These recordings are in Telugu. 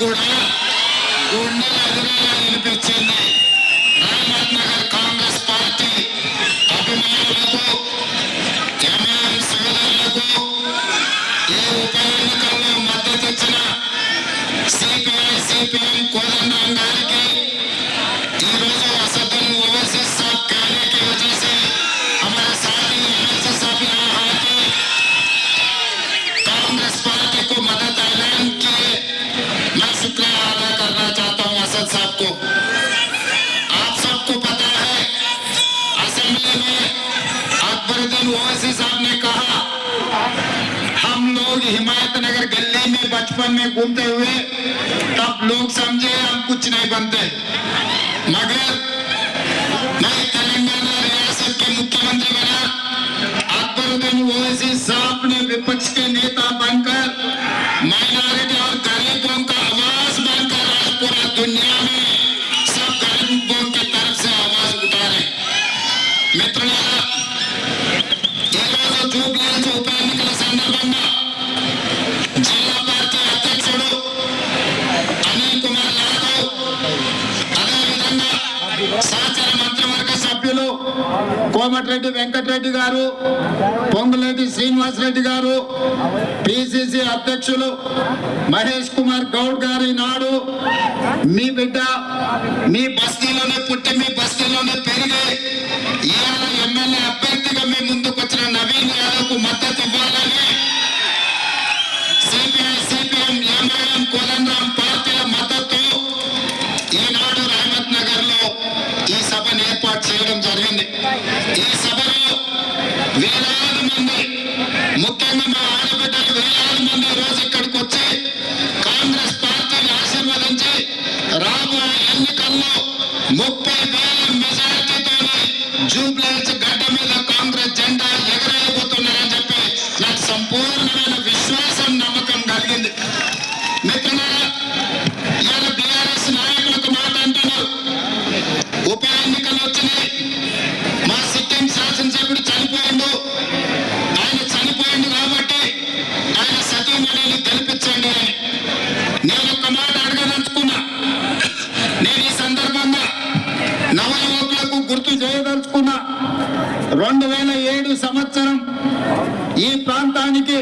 కూడా గుండెల అదిరేలా వినిపించింది. बचपन में घूमते हुए तब लोग समझे हम कुछ नहीं बनते मगर సహచార మంత్రివర్గ సభ్యులు కోమటిరెడ్డి వెంకటరెడ్డి గారు పొంగులేటి శ్రీనివాసరెడ్డి గారు పిసిసి అధ్యక్షులు మహేష్ కుమార్ గౌడ్ గారి నాడు మీ బిడ్డ మీ బస్తీలోనే పుట్టి మీ బస్తీలోనే పెరిగి ఇవాళ ఎమ్మెల్యే అభ్యర్థిగా మీ ముందుకు వచ్చిన నవీన్ యాదవ్కు మద్దతు ఇవ్వాలని రెండు వేల ఏడు సంవత్సరం ఈ ప్రాంతానికి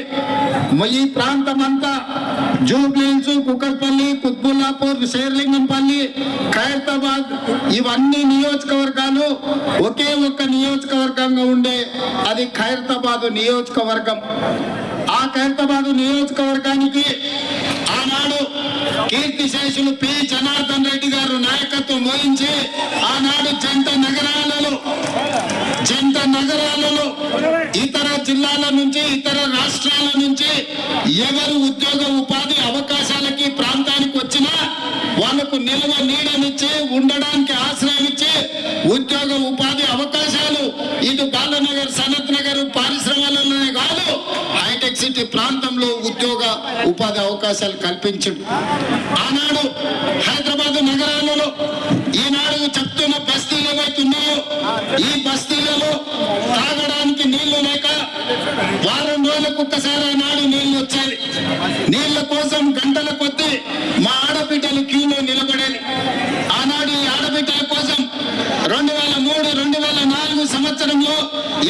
ఈ ప్రాంతం అంతా జూబ్లీన్స్ కుక్కర్పల్లి కుత్బుల్లాపూర్ శేర్లింగంపల్లి ఖైరతాబాద్ ఇవన్నీ నియోజకవర్గాలు ఒకే ఒక్క నియోజకవర్గంగా ఉండే అది ఖైరతాబాద్ నియోజకవర్గం. ఆ ఖైరతాబాద్ నియోజకవర్గానికి ఆనాడు కీర్తిశేషులు పి. జనార్దన్ రెడ్డి గారు నాయకత్వం వహించి ఆనాడు జంట నగరాలలో జంట నగరాలలో ఇతర జిల్లాల నుంచి ఇతర రాష్ట్రాల నుంచి ఎవరు ఉద్యోగ ఉపాధి అవకాశాలకి ప్రాంతానికి వచ్చినా వాళ్ళకు నిల్వ నీడనిచ్చి ఉండడానికి ఆశ్రయం ఇచ్చి ఉద్యోగ ఉపాధి అవకాశాలు ఇటు బాలనగర్ సనత్ నగర్ పారిశ్రమలలోనే కాదు హైటెక్ సిటీ ప్రాంతంలో ఉద్యోగ ఉపాధి అవకాశాలు కల్పించడు ఆనాడు హైదరాబాద్ నగరాలలో ఈనాడు చెప్తున్న బస్తీలు ఏవైతే ఉన్నాయో ఈ బస్తీలలో రోజులకు ఒక్కసారి నాడు నీళ్ళు వచ్చేది నీళ్ళ కోసం గంటల కొద్దీ మా ఆడబిడ్డలు క్యూలో నిలబడేది. ఆనాడు ఆడబిడ్డల కోసం రెండు వేల మూడు రెండు వేల నాలుగు సంవత్సరంలో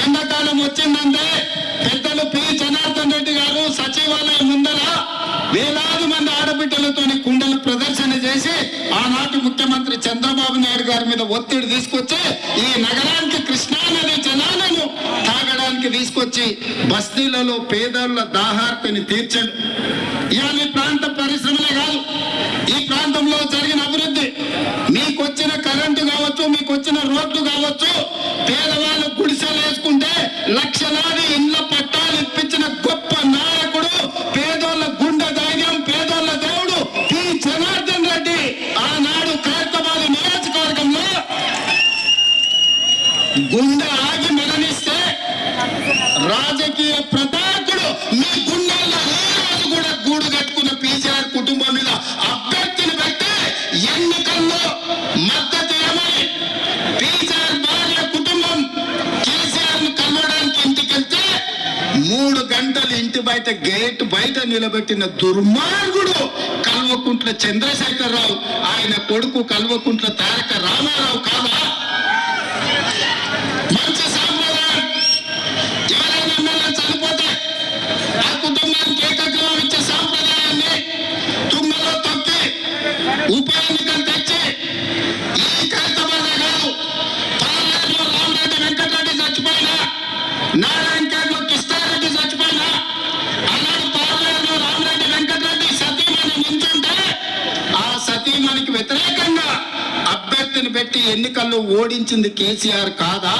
ఎండాకాలం వచ్చిందంటే పెద్దలు పి. జనార్దన్ రెడ్డి గారు సచివాలయం ముందర వేలాది మంది ఆడబిడ్డలతో కుండలు ప్రదర్శన చేసి ఆనాటి ముఖ్యమంత్రి చంద్రబాబు నాయుడు గారి మీద ఒత్తిడి తీసుకొచ్చి ఈ నగరానికి కృష్ణానది జలాలను తీసుకొచ్చి బస్తీలలో పేదల దాహార్తిని తీర్చండి. ఇవాళ ప్రాంత పరిశ్రమలే కాదు ఈ ప్రాంతంలో జరిగిన అభివృద్ధి. మీకు వచ్చిన కరెంటు కావచ్చు మీకు వచ్చిన రోడ్లు కావచ్చు పేదవాళ్ళు గుడిసెలు వేసుకుంటే లక్షలాది ఇళ్ళ బయట గేట్ బయట నిలబెట్టిన దుర్మార్గుడు కల్వకుంట్ల చంద్రశేఖరరావు. ఆయన కొడుకు కల్వకుంట్ల తారక రామారావు కాదా? మంచి ఎన్నికల్లో ఓడించింది కేసీఆర్ కాదా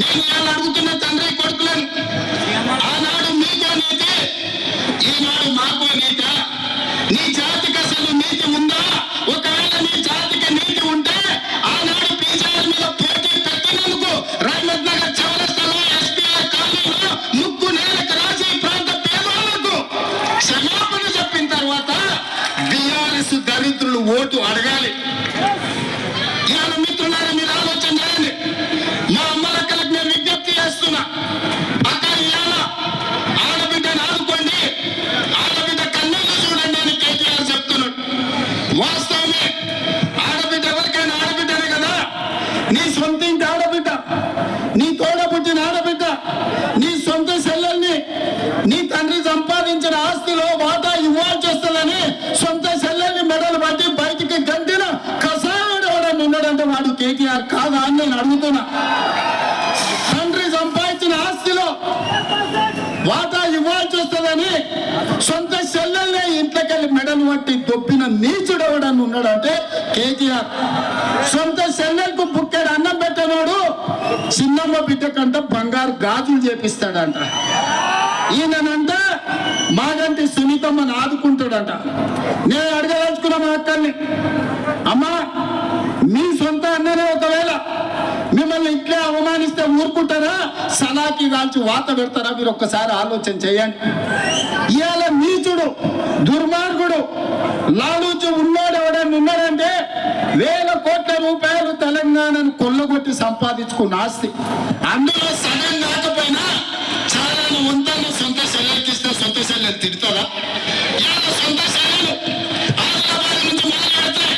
నేను ఇవాళ అడుగుతున్న తండ్రి కొడుకులను ఆనాడు మీకో నీతి ఈనాడు మాకో సొంత చెల్లెల్నే ఇంట్లోకెళ్ళి మెడలు పట్టి దొబ్బిన నీచుడు ఎవడని ఉన్నాడంటే కేటీఆర్ సొంత చెల్లెలకు బుక్కెడు అన్నం పెట్టనోడు చిన్నమ్మ బిడ్డకంట బంగారు గాజులు చేపిస్తాడంట. ఈయనంట మాగంటి సునీతమ్మని ఆదుకుంటాడంట. నేను అడగదలుచుకున్న మా అక్కల్ని అమ్మా మీ సొంత అన్ననే ఒకవేళ మిమ్మల్ని ఇట్లే అవమానిస్తే ఊరుకుంటారా? సలాకి దాల్చి వాత పెడతారా? మీరు ఒక్కసారి ఆలోచన చేయండి. ఇవాళ నీచుడు దుర్మార్గుడు లాలూచు ఉన్నాడు ఎవడని ఉన్నాడంటే వేల కోట్ల రూపాయలు తెలంగాణను కొల్లగొట్టి సంపాదించుకున్న ఆస్తి. అందులో సగం కాకపోయినా చాలా వంతలు సొంత సెల్లెలకి ఇస్తే సొంత సెల్లెలు తిడతారా? సొంత సెల్లెలు ఆదిలాబాద్ నుంచి మొదలు పెడితే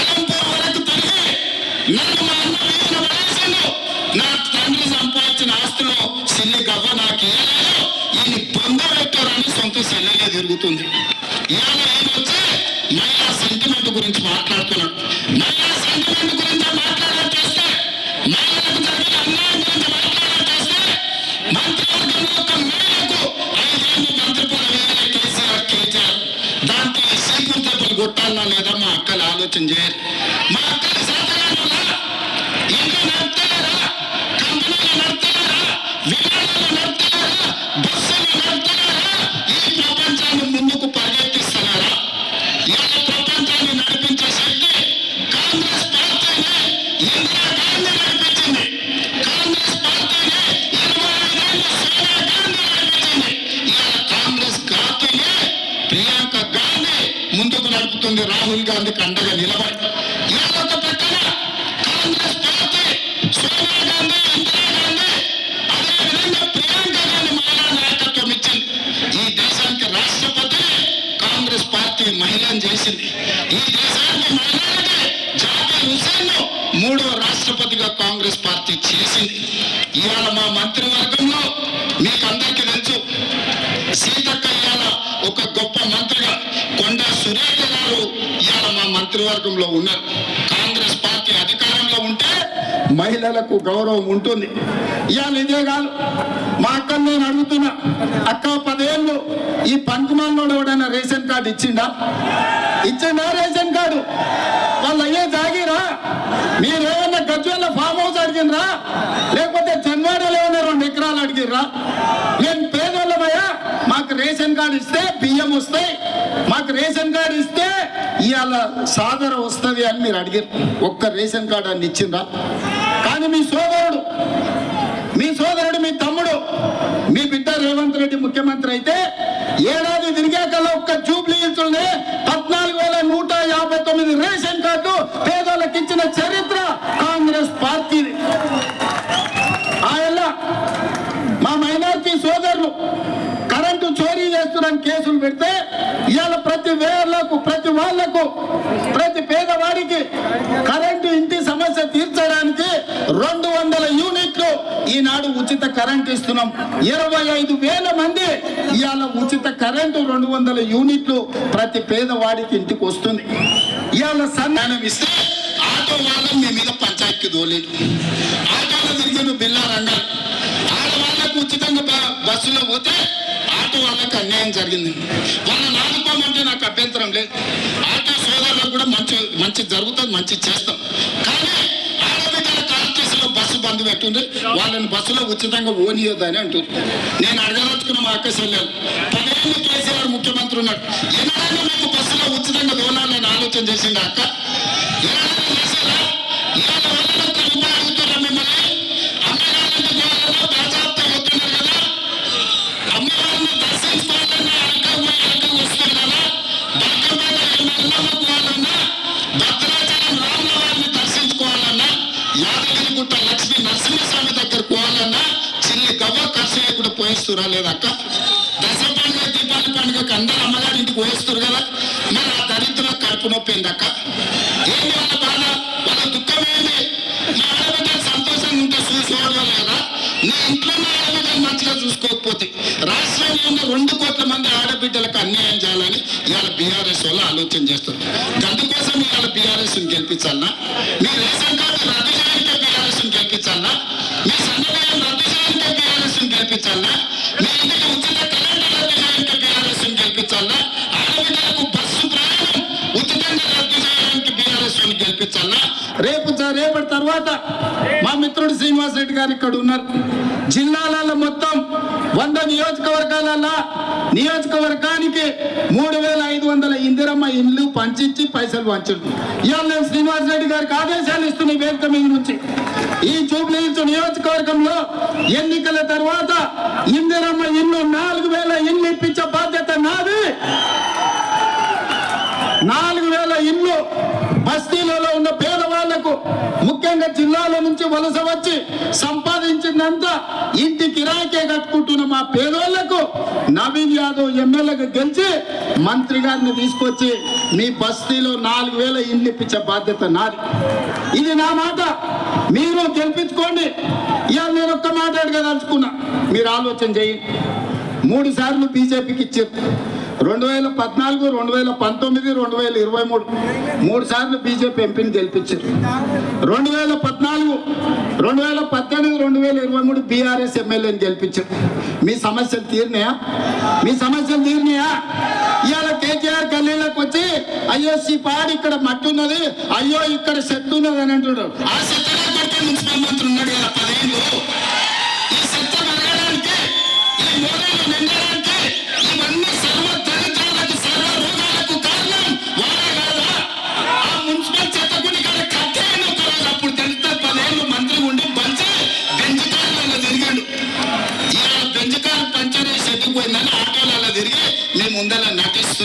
అలంపూర్ వరకు తిరిగి కొట్టాలన్నా లేదా మా అక్కలు ఆలోచన చేయాలి మా అక్కలు సాధనాలుగా ఇల్లు ముందుకు రాహుల్ గాంధీకి అండగా నిలబడి. ఇవాళ ఒక పక్కన కాంగ్రెస్ పార్టీ సోనియా గాంధీ ఇందిరా గాంధీ అదేవిధంగా ప్రియాంక గాంధీ మహిళా నాయకత్వం ఇచ్చింది. ఈ దేశానికి రాష్ట్రపతి కాంగ్రెస్ పార్టీ మహిళను చేసింది. ఈ దేశానికి మహిళలకి జాకీర్ హుసేన్ మూడో రాష్ట్రపతిగా కాంగ్రెస్ పార్టీ చేసింది. ఇవాళ మా మంత్రివర్గంలో మీకు అందరికీ నియోజకవర్గంలో ఉన్నారు కాంగ్రెస్ పార్టీ అధికారంలో ఉంటే మహిళలకు గౌరవం ఉంటుంది. ఇవాళ ఇదే కాదు. మా అక్క నేను అడుగుతున్నా. అక్క పదేళ్ళు ఈ పంకుమాలను ఎవడైనా రేషన్ కార్డు ఇచ్చిండా? ఇచ్చిండా రేషన్ కార్డు? వాళ్ళు అయ్యే తాగిరా మీరు ఏమన్నా గజ్వల్ల ఫామ్ హౌస్ అడిగినరా లేకపోతే జన్వాడలో ఏమైనా రెండు ఎకరాలు అడిగిర్రా నేను రేషన్ కార్డు ఇస్తే బియ్యం వస్తాయి మాకు రేషన్ కార్డు ఇస్తే ఇవాళ సాదర వస్తుంది అని మీరు అడిగారు. ఒక్క రేషన్ కార్డు అని ఇచ్చిందా కానీ మీ సోదరుడు మీ సోదరుడు మీ తమ్ముడు మీ బిడ్డ రేవంత్ రెడ్డి ముఖ్యమంత్రి అయితే ఏడాది తిరిగాకల్లా ఒక్క జూబ్లీ హిల్స్లోనే పద్నాలుగు వేల నూట యాభై తొమ్మిది రేషన్ కార్డు పేదోళ్ళకి ఇచ్చిన చరిత్ర కాంగ్రెస్ పార్టీది ఆయన మా మైనార్టీ సోదరులు కరెంటు చో ప్రభుత్వం కేసులు పెడితే మేయర్లకు ప్రతి ప్రతి వాళ్ళకు ప్రతి పేదవాడికి కరెంటు ఇంటి సమస్య తీర్చడానికి రెండు వందల యూనిట్లు ఈనాడు ఉచిత కరెంట్ ఇస్తున్నాం. ఇరవై ఐదు వేల మంది ఇవాళ ఉచిత కరెంటు రెండు వందల యూనిట్లు ప్రతి పేదవాడికి ఇంటికి వస్తుంది. ఇవాళ సన్నానం ఇస్తే ఆటో వాళ్ళని మీ మీద పంచాయతీకి దోలేదు ఆటోలో తిరిగి బిల్లా ఆడవాళ్ళకు ఉచితంగా బస్సులో పోతే ఆటో వాళ్ళకి అన్యాయం జరిగింది. వాళ్ళని ఆదుకోమంటే నాకు అభ్యంతరం లేదు. ఆటో సోదరులకు కూడా మంచి మంచి జరుగుతుంది మంచి చేస్తాం. కానీ ఆడబిడ్డల కార్టీసీలో బస్సు బంద్ పెట్టుంది వాళ్ళని బస్సులో ఉచితంగా ఓనియొద్దని అంటుంది నేను అడగదలుచుకున్న మా అక్క చెల్లెలు పదేళ్ళు కేసీఆర్ ముఖ్యమంత్రి ఉన్నాడు. ఎన్నడైనా మీకు బస్సులో ఉచితంగా దోలాలని ఆలోచన చేసింది అక్క? దగ్గర పోవాలన్నా చిల్లి గవ్వ ఖర్చు లేకుండా పోయిస్తురా లేదక్క? దసరా పండుగ దీపావళి పండుగకి అందరు అమ్మగారి ఇంటికి పోయిస్తారు కదా? మరి ఆ దరిద్రం కడుపు నొప్పి ఏందక్క ఏంది వాళ్ళ బాధ వాళ్ళ దుఃఖం ఏంది? మా ఆడబిడ్డ సంతోషంగా ఉంటే చూసుకోవడం లేదా? నీ ఇంట్లో ఉన్న ఆడబిడ్డలు మంచిగా చూసుకోకపోతే రాష్ట్రంలో ఉన్న రెండు కోట్ల మంది ఆడబిడ్డలకు అన్యాయం చేయాలని ఇవాళ బీఆర్ఎస్ వాళ్ళు ఆలోచన చేస్తారు అందుకోసం ఇవాళ బీఆర్ఎస్ గెలిపించాలనా? మీ రేషన్ కార్డు రద్దు చేయాలంటే బీఆర్ఎస్ గెలిపించాలనా? మీ సన్నబియ్యం తర్వాత మా మిత్రుడు శ్రీనివాస్ రెడ్డి గారు ఇక్కడ ఉన్నారు. జిల్లాలలో మొత్తం వంద నియోజకవర్గాలలో నియోజకవర్గానికి మూడు వేల ఐదు వందల ఇందిరమ్మ ఇల్లు పంచించి పైసలు పంచడం ఇవాళ నేను శ్రీనివాస్ రెడ్డి గారికి ఆదేశాలు ఇస్తున్న వేదిక మీద నుంచి. ఈ జూబ్లీ నియోజకవర్గంలో ఎన్నికల తర్వాత ఇందిరమ్మ ఇల్లు నాలుగు వేల ఇల్లు ఇప్పించే బాధ్యత నాది. నాలుగు వేల ఇల్లు బస్తీలలో ఉన్న పేదవాళ్ళకు ముఖ్యంగా జిల్లాల నుంచి వలస వచ్చి సంపాదించిందంతా ఇంటి కిరాయికే కట్టుకుంటున్న మా పేదోళ్ళకు నవీన్ యాదవ్ ఎమ్మెల్యేగా గెలిచి మంత్రి గారిని తీసుకొచ్చి మీ బస్తీలో నాలుగు వేల ఇల్లు ఇప్పించే బాధ్యత నాది. ఇది నా మాట. మీరు గెలిపించుకోండి. ఇవాళ నేను ఒక్క మాట అడగదలుచుకున్నా. మీరు ఆలోచన చేయండి. మూడు సార్లు బీజేపీకి ఇచ్చారు. రెండు వేల పద్నాలుగు రెండు వేల పంతొమ్మిది రెండు వేల ఇరవై మూడు మూడు సార్లు బీజేపీ ఎంపీని గెలిపించారు. రెండు వేల పద్నాలుగు రెండు వేల పద్దెనిమిది రెండు వేల ఇరవై మూడు బీఆర్ఎస్ ఎమ్మెల్యేని గెలిపించారు. మీ సమస్యలు తీరినాయా? మీ సమస్యలు తీరినాయా? ఇవాళ కేటీఆర్ గల్లీలోకి వచ్చి అయ్యో సి పాడి ఇక్కడ మట్టి ఉన్నది అయ్యో ఇక్కడ శక్తి ఉన్నది అని అంటున్నాడు. ఆ సత్యనారాయణ మున్సిపల్ మంత్రి ఉన్నాడు పదేళ్ళు. ఈ ఈ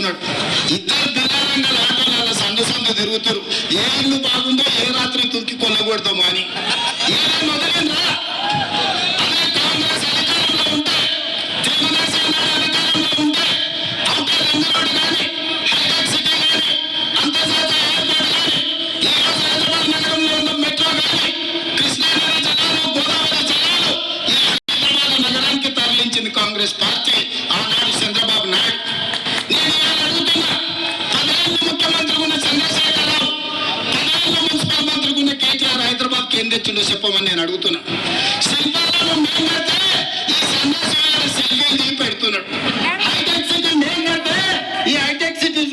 నటిస్తున్నాడు ఇద్దరు పిల్లలంగా ఆటోలలో సందు సందు తిరుగుతారు. ఏ ఇల్లు బాగుందో ఏ రాత్రి తుక్కి కొల్లగొడతాం అని. ఏదైనా